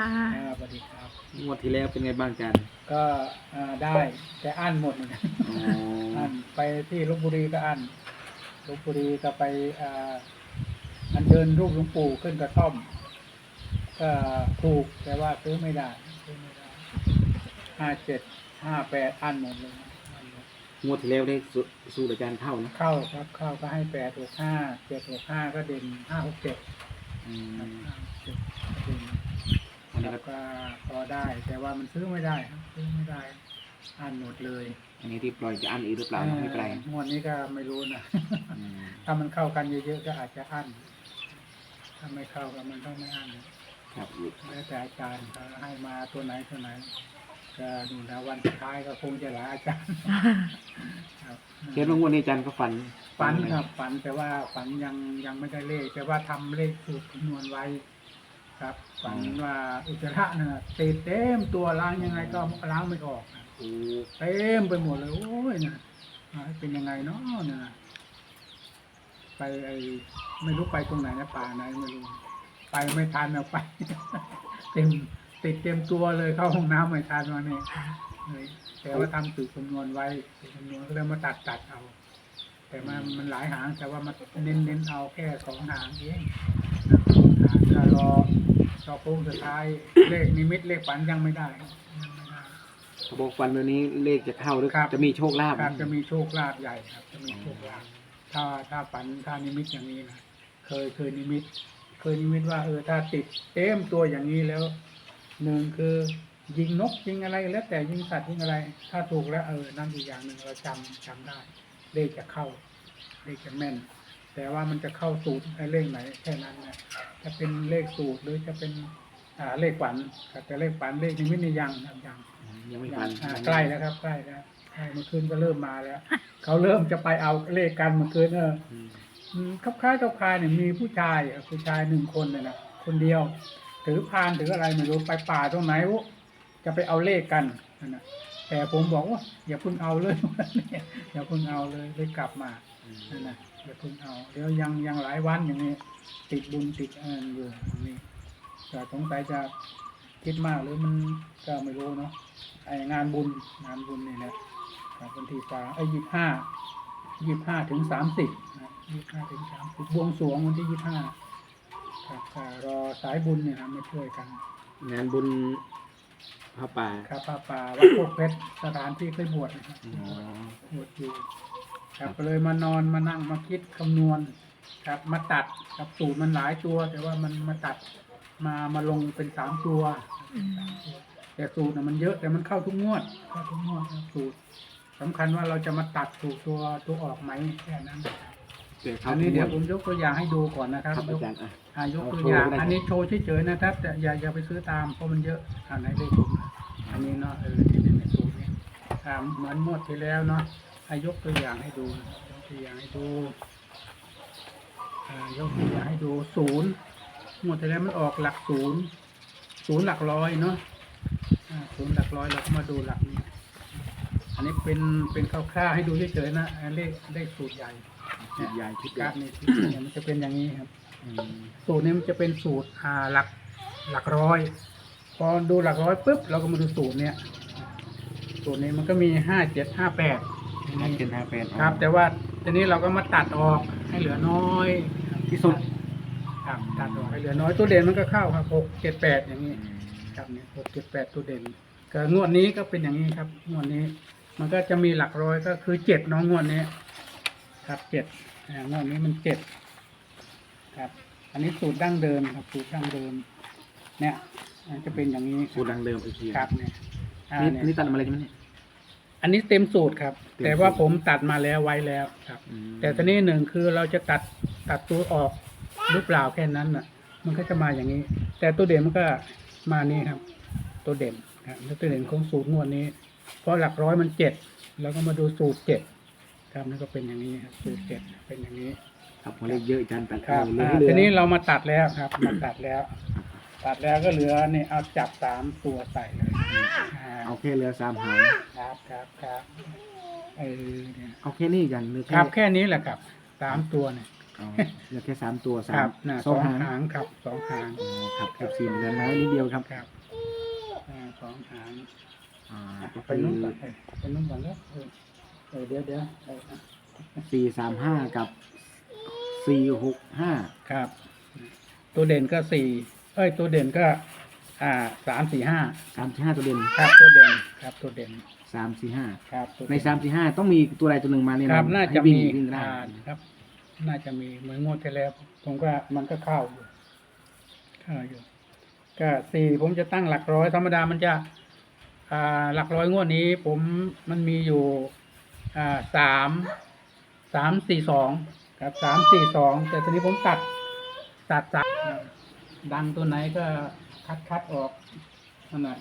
อ่าอ่าสวัสดีครับ งวดที่แล้วเป็นไงบ้างอาจารย์ก็อ่าได้แต่อั้นหมดเลยนะอ๋ออั้นไปที่ลบบุรีก็อั้นลบบุรีก็ไปอ่าอันเชิญรูปหลวงปู่ขึ้นกระท่อม ก็ถูกแต่ว่าซื้อไม่ได้ซื้อไม่ได้ห้าเจ็ดห้าแปดอั้นหมดเลยนะอั้นหมดงวดที่แล้วได้สูสูตรอาจารย์เข้านะเข้าครับเข้าก็ให้แปดหกห้าเจ็ดหกห้าก็เด่นห้าหกเจ็ดอืม ห้าหกเจ็ดเด่น อั นนี้แล้ก็วก็พอได้ แต่ว่ามันซื้อไม่ได้ครับซื้อไม่ได้อ่านหมดเลยอันนี้ที่ปล่อยจะอันอีกหรือเปล่าไม่เป็นไรเอองวดนี้ก็ไม่รู้นะ อืมถ้ามันเข้ากันเยอะๆก็อาจจะอั้นถ้าไม่เข้าก็มันต้องไม่อั้นครับแล้วแต่อาจารย์เขาให้มาตัวไหนตัวไหน ก็ดูแล้ววันสุดท้ายก็คงจะหลายอาจารย์ครับ เห็นว่างวดนี้อาจารย์ก็ฝันฝันครับฝันแต่ว่าฝันยังยังไม่ได้เลข แต่ว่าทำเลขสูตรคำนวณไว้ ครับฝันว่าอุจจาระเนี่ยติดเต็มตัวล้างยังไงก็ล้างไม่ออกนะโอ้เต็มไปหมดเลยโอ้ยนะอ่าเป็นยังไงเนาะเนี่ยไปไอไม่รู้ไปตรงไหนนะป่าไหนไม่รู้ไปไม่ทันเอาไป เต็มติดเต็มตัวเลยเข้าห้องน้ำไม่ทันวันนี้เลยแต่ว่าทำสูตรคำนวณไว้สูตรคำนวณก็เลยมาตัดตัดเอา แต่มันมันหลายหางแต่ว่ามันเน้นเน้นเอาแค่สองหางเองนะสองหาง ถ้ารอรอโค้งสุดท้ายเลขนิมิตเลขฝันยังไม่ได้ยังไม่ได้ เขาบอกฝันวันนี้เลขจะเข้าหรือครับ จะมีโชคลาภครับจะมีโชคลาภใหญ่ครับ จะมีโชคลาภถ้าถ้าฝันถ้านิมิตอย่างนี้นะเคยเคยนิมิต เคยนิมิตว่าเออถ้าติดเต็มตัวอย่างนี้แล้วหนึ่งคือยิงนกยิงอะไรแล้วแต่ยิงสัตว์ยิงอะไร ถ้าถูกแล้วเออนั่นอีกอย่างหนึ่งเราจำจำได้ เลขจะเข้า เลขจะแม่น แต่ว่ามันจะเข้าสูตรไอ้เลขไหนแค่นั้นนะจะเป็นเลขสูตรหรือจะเป็นอ่าเลขฝันครับแต่เลขฝันเลขนิมิตนี่ยังครับยังยังไม่ฝันอ่าใกล้แล้วครับใกล้แล้วใช่เมื่อคืนก็เริ่มมาแล้ว เขาเริ่มจะไปเอาเลขกันเมื่อคืนเอออืมอืมครับคล้ายกับคล้ายเนี่ยมีผู้ชายอะผู้ชายหนึ่งคนเนี่ยนะคนเดียว ถือพานถืออะไรไม่รู้ไปป่าตรงไหนวะจะไปเอาเลขกันนั่นนะแต่ผมบอกว่าอย่าเพิ่งเอาเลยอย่าเพิ่งเอาเลยเลยกลับมานั่นนะ อย่าเพิ่งเอา เดี๋ยวยังยังหลายวันอย่างนี้ ติดบุญติดเอินอยู่ตรงนี้แต่สงสัยจะคิดมากหรือมันก็ไม่รู้เนาะไองานบุญงานบุญนี่แหละครับวันที่สามไอ้ยี่ห้ายี่ห้าถึงสามสิบยี่ห้าถึงสามสิบบวงสรวงวันที่ยี่ห้าครับก็รอสายบุญเนี่ยครับมาช่วยกัน งานบุญพระป่าครับป้าป่าวัดโคกเพชรสถานที่เคยบวชนะครับอ๋อบวชอยู่ ครับก็เลยมานอนมานั่งมาคิดคำนวณครับ มาตัดครับสูตรมันหลายตัว แต่ว่ามันมาตัดมามาลงเป็นสามตัว อืมแต่สูตรน่ะมันเยอะแต่มันเข้าทุกงวดเข้าทุกงวดครับสูตรสำคัญว่าเราจะมาตัดถูกตัวตัวออกไหมแค่นั้นนะครับเดี๋ยวอัเขานทุนี้กเดี๋ยวงผวดมยกตัวอย่างให้ดูก่อนนะครับครับยอากจารย์อะ อ่ายกตัวเอาโชว์อย่างก็ได้ อันนี้โชว์เฉยๆนะครับ แต่อย่าอย่าไปซื้อตามเพราะมันเยอะอันไหนเลขผมอันนี้เนาะเออนี่เป็นในสูตรนี้ตามเหมือนงวดที่แล้วเนาะ ให้ยกตัวอย่างให้ดูนะครับยกตัวอย่างให้ดูอ่ายกตัวอย่างให้ดูศูนย์งวดที่แล้วมันออกหลักศูนย์ศูนย์หลักร้อยเนาะอ่าศูนย์หลักร้อยเราก็มาดูหลักนี้อันนี้เป็นเป็นคร่าวๆให้ดูเฉยๆนะอ่าเลขเลขสูตรใหญ่ชุดใหญ่ชุดกใหญ่ราฟนี่เนี่ยมันจะเป็นอย่างนี้ครับอืมสูตรนี้มันจะเป็นสูตรอ่าหลักหลักร้อย พอดูหลักร้อยปุ๊บเราก็มาดูสูตรเนี้ยสูตรนี้มันก็มีห้าเจ็ดห้าแปด ห้าเจ็ดห้าแปดครับ แต่ว่าทีนี้เราก็มาตัดออกให้เหลือน้อยครับที่สุดครับตัดออกให้เหลือน้อยตัวเด่นมันก็เข้าครับหกเจ็ดแปดอย่างนี้อืมครับเนี่ยหกเจ็ดแปดตัวเด่นก็งวดนี้ก็เป็นอย่างนี้ครับงวดนี้ มันก็จะมีหลักร้อยก็คือเจ็ดเน้องงวดนี้ ครับเจ็ดอ่างวดนี้มันเจ็ดครับ อันนี้สูตรดั้งเดิมครับสูตรดั้งเดิม เนี่ยมันจะเป็นอย่างนี้สูตรดังเดิมอีกทีครับเนี่ยอ่านี่เนี่ยนี่ตัดมาเลยใช่ไหมเนี่ย อันนี้เต็มสูตรครับเต็มสูตรแต่ว่าผมตัดมาแล้วไว้แล้วครับ อืมแต่ตอนนี้หนึ่งคือเราจะตัดตัดตัวออกหรือเปล่าแค่นั้นน่ะ มันก็จะมาอย่างนี้ แต่ตัวเด่นมันก็มานี่ครับ ตัวเด่นครับแล้วตัวเด่นของสูตรงวดนี้ เพราะหลักร้อยมันเจ็ดเราก็มาดูสูตรเจ็ดครับนั่นก็เป็นอย่างนี้ครับสูตรเจ็ดเป็นอย่างนี้ ครับพอเลขเยอะอาจารย์ตัดครับเอาเหลืออ่าเหลือทีนี้เรามาตัดแล้วครับ มาตัดแล้ว ตัดแล้วก็เหลือเนี่ยเอาจับสามตัวใส่เลยอ่าเอา แค่เหลือสามหางครับครับครับเออเนี่ยเอาแค่นี้กันหรือครับแค่นี้แหละครับสามตัวเนี่ยคอ๋อเหลือแค่สามตัวสาครัมบนะสสอองงหางหางครับสองหางอ๋อครับครับสี่เหลือน้อยนิดเดียวครับครับอ่าสองหางอ่าอะก็ไปคือนุ่มก่อนเออไปนุ่มก่อนแล้วเออเออเดี๋ยวเดี๋ยวเอออะสี่สามห้ากับสี่หกห้าครับ ตัวเด่นก็สี่เอ้ยตัวเด่นก็ อ่าสามสี่ห้าสามสี่ห้าตัวเด่นครับตัวเด่นครับตัวเด่นสามสี่ห้าครับตัวในเด่สามสี่ห้าต้องมีตัวใดตัวหนึ่งมาเนี่ยครับน่าจะวิ่งมีวิ่งได้อ่าครับ น่าจะมีเหมือนงวดที่แล้ว ผมก็มันก็เข้าอยู่เข้าอยู่ก็สี่ผมจะตั้งหลักร้อยธรรมดามันจะ อ่าหลักร้อยงวดนี้ ผมมันมีอยู่ อ่าสามสามสี่สองครับสามสี่สองแต่ทีนี้ผมตัดตัดตัด ดังตัวไหนก็คัดคัดออกนั่นแหละ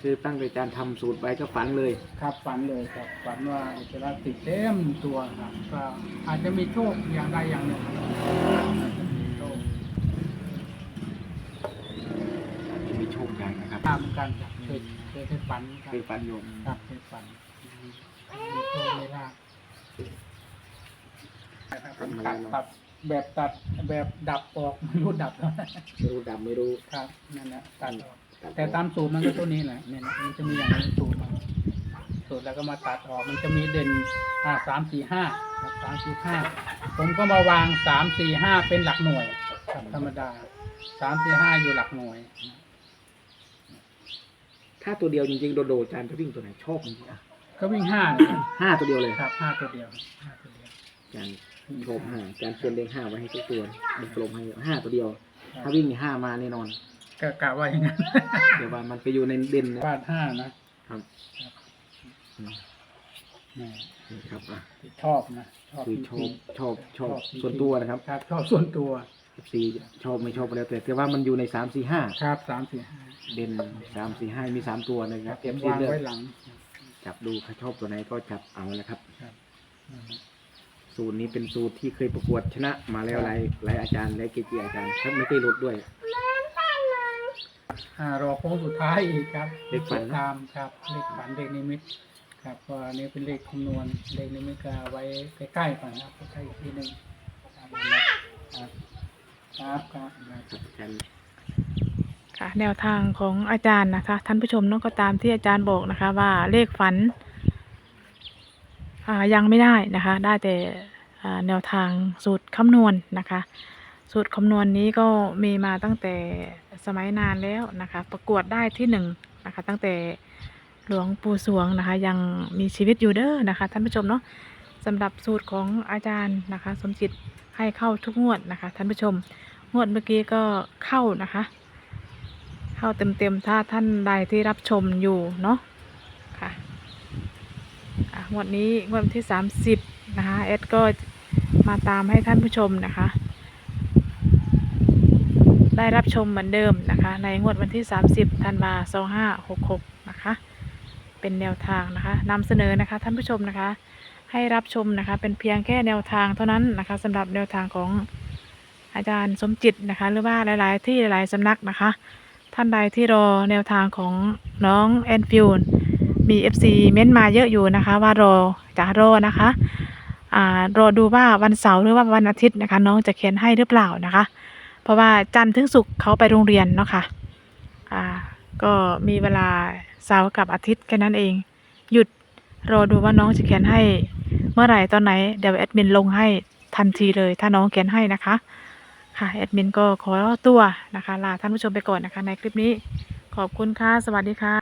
คือตั้งใจการทำสูตรไว้ก็ฝันเลย ครับฝันเลยครับฝันว่าจะได้ติดเต็มตัวครับก็อาจจะมีโชคอย่างใดอย่างหนึ่งอาจจะมีโชคจะมีโชคใหญ่นะครับตามกันครับเคยเคยเคยฝันครัเคบยฝันโยมครับเคยฝันมีโชคมีลาภนะครับผมตัดตัด แบบตัดแบบดับออกไม่รู้ดับแล้วไม่รู้ดำไม่รู้ครับนั่นแหละตัดออกตัดแต่ตามสูตรมันก็ตัวนี้แหละเนี่ยนะมันจะมีอย่างนี้สูตรมันสูตรแล้วก็มาตัดออกมันจะมีเด่นอ่าสามสี่ห้าสามสี่ห้าผมก็มาวางสามสี่ห้าเป็นหลักหน่วยครับธรรมดาสามสี่ห้าอยู่หลักหน่วย ถ้าตัวเดียวจริงๆโดดๆจานจะวิ่งตัวไหนชอบจริงๆอะก็วิ่งห้านะครับห้าตัวเดียวเลยครับห้าตัวเดียวห้าตัวเดียวจาน ชอบห้าจานเขียนเลขห้าไว้ให้ทุกตัวมันกลมให้ห้าตัวเดียวครับถ้าวิ่งห้ามาแน่นอนก็กะว่าอย่างนั้นเดี๋ยวว่ามันไปอยู่ในเด่นนะวาดห้านะครับอืมแหม่นี่ครับอะชอบนะชอบคือจชริอบงชอบชอบจริงๆส่วนตัวนะครับครับ ชอบส่วนตัวสีชอบไม่ชอบไปแล้วแต่แต่ว่ามันอยู่ในสามสี่ห้าครับสามสี่ห้าเด่นสามสี่ห้ามีสามตัวนะคครัรับบเอฟซีวางเลือกไว้หลังจับดูถ้าชอบตัวไหนก็จับเอาแหละครับครับอืม สูตรนี้เป็นสูตรที่เคยประกวดชนะมาแล้วหลายหลายอาจารย์หลายเกจิอาจารย์ครับไม่เคยหลุดด้วย อ่ารอโค้งสุดท้ายอีกครับเลขฝันนะ ตามครับ เลขฝันเลขนิมิต ครับเพราะอันนี้เป็นเลขคำนวณเลขนิมิตก็เอาไว้ใกล้ๆก่อนนะครับใกล้ๆอีกทีหนึ่งครับครับครับครับ ครับอาจารย์ ค่ะแนวทางของอาจารย์นะคะ ท่านผู้ชมเน้องก็ตามที่อาจารย์บอกนะคะ ว่าเลขฝันอ่า ยังไม่ได้นะคะ ได้แต่แนวทางสูตรคำนวณนะคะ สูตรคำนวณนี้ก็มีมาตั้งแต่สมัยนานแล้วนะคะ ประกวดได้ที่หนึ่งนะคะ ตั้งแต่หลวงปู่สวงนะคะ ยังมีชีวิตอยู่เด้อนะคะ ท่านผู้ชมเนาะสำหรับสูตรของอาจารย์นะคะ สมจิตให้เข้าทุกงวดนะคะ ท่านผู้ชม งวดเมื่อกี้ก็เข้านะคะ เข้าเต็มๆถ้าท่านใดที่รับชมอยู่เนาะค่ะ งวดนี้งวดวันที่ 30 นะคะเอดก็มาตามให้ท่านผู้ชมนะคะ ได้รับชมเหมือนเดิมนะคะ ในงวดวันที่ 30ธันวา2566 นะคะ เป็นแนวทางนะคะนำเสนอนะคะท่านผู้ชมนะคะ ให้รับชมนะคะ เป็นเพียงแค่แนวทางเท่านั้นนะคะสำหรับแนวทางของอาจารย์สมจิตนะคะ หรือว่าหลาย ๆ ที่หลายๆสำนักนะคะ ท่านใดที่รอแนวทางของน้องแอนฟิว มี FC เม้นมาเยอะอยู่นะคะ ว่ารอจะรอนะคะอ่ารอดูว่าวันเสาร์หรือว่าวันอาทิตย์นะคะ น้องจะเขียนให้หรือเปล่านะคะ เพราะว่าจันทร์ถึงศุกร์เขาไปโรงเรียนเนาะค่ะอ่าก็มีเวลาเสาร์กับอาทิตย์แค่นั้นเอง หยุดรอดูว่าน้องจะเขียนให้เมื่อไหร่ตอนไหนเดี๋ยวแอดมินลงให้ทันทีเลย ถ้าน้องเขียนให้นะคะค่ะแอดมินก็ขอตัวนะคะลาท่านผู้ชมไปก่อนนะคะ ในคลิปนี้ขอบคุณค่ะ สวัสดีค่ะ